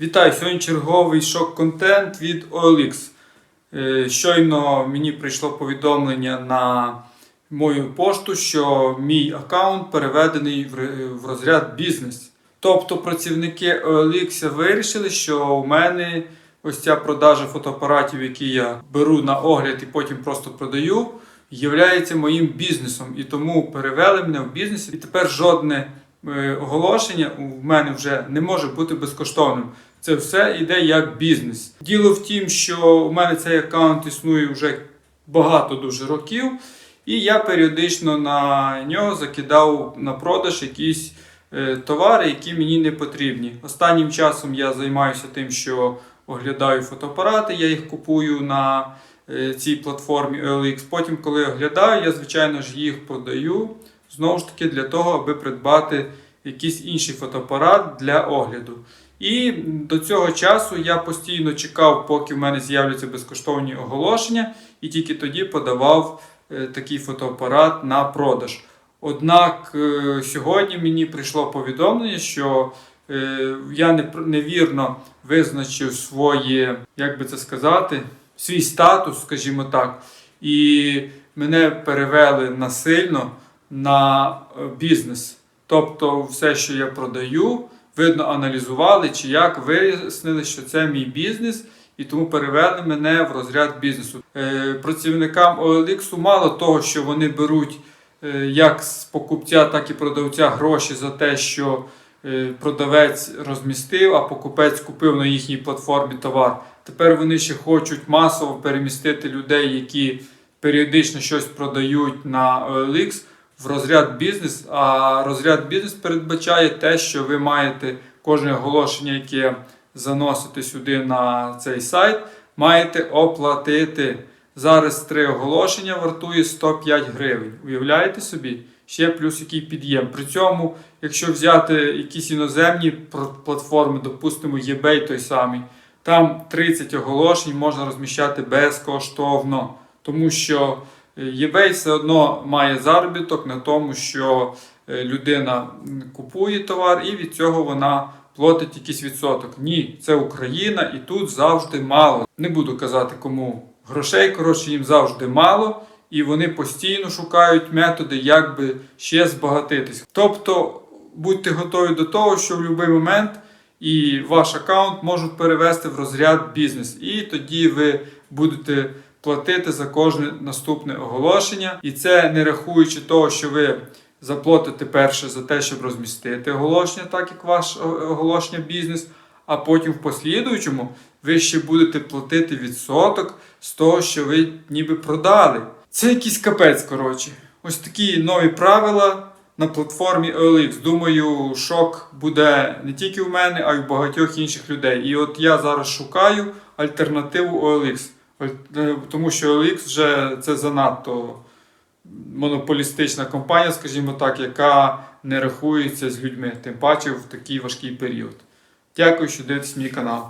Вітаю! Сьогодні черговий шок-контент від OLX. Е, Щойно мені прийшло повідомлення на мою пошту, що мій аккаунт переведений в розряд бізнес. Тобто працівники OLX вирішили, що у мене ось ця продажа фотоапаратів, які я беру на огляд і потім просто продаю, є моїм бізнесом. І тому перевели мене в бізнес. І тепер жодне оголошення у мене вже не може бути безкоштовним. Це все йде як бізнес. Діло в тім, що у мене цей аккаунт існує вже багато дуже років, і я періодично на нього закидав на продаж якісь е, товари, які мені не потрібні. Останнім часом я займаюся тим, що оглядаю фотоапарати, я їх купую на е, цій платформі OLX. Потім, коли оглядаю, я звичайно ж їх продаю знову ж таки для того, аби придбати якийсь інший фотоапарат для огляду. І до цього часу я постійно чекав, поки в мене з'являться безкоштовні оголошення, і тільки тоді подавав е, такий фотоапарат на продаж. Однак е, сьогодні мені прийшло повідомлення, що е, я невірно визначив своє, як би це сказати, свій статус, скажімо так, і мене перевели насильно на е, бізнес. Тобто, все, що я продаю, видно, аналізували чи як вияснили, що це мій бізнес, і тому перевели мене в розряд бізнесу. Е, працівникам OLX мало того, що вони беруть е, як з покупця, так і продавця гроші за те, що продавець розмістив, а покупець купив на їхній платформі товар. Тепер вони ще хочуть масово перемістити людей, які періодично щось продають на OLX в розряд бізнес. А розряд бізнес передбачає те, що ви маєте кожне оголошення, яке заносите сюди на цей сайт, маєте оплатити. Зараз три оголошення вартує 105 гривень. Уявляєте собі? Ще плюс який під'єм. При цьому, якщо взяти якісь іноземні платформи, допустимо, eBay той самий, там 30 оголошень можна розміщати безкоштовно, тому що eBay все одно має заробіток на тому, що е, людина купує товар і від цього вона платить якийсь відсоток. Ні, це Україна і тут завжди мало. Не буду казати кому грошей, коротше, їм завжди мало. І вони постійно шукають методи, як би ще збагатитись. Тобто будьте готові до того, що в будь-який момент і ваш аккаунт можуть перевести в розряд бізнес. І тоді ви будете платити за кожне наступне оголошення. І це не рахуючи того, що ви заплатите перше за те, щоб розмістити оголошення, так як ваш оголошення бізнес, а потім в послідуючому ви ще будете платити відсоток з того, що ви ніби продали. Це якийсь капець, коротше. Ось такі нові правила на платформі OLX. Думаю, шок буде не тільки в мене, а й в багатьох інших людей. І от я зараз шукаю альтернативу OLX. Е, Тому що OLX вже це занадто монополістична компанія, скажімо так, яка не рахується з людьми, тим паче в такий важкий період. Дякую, що дивитесь мій канал.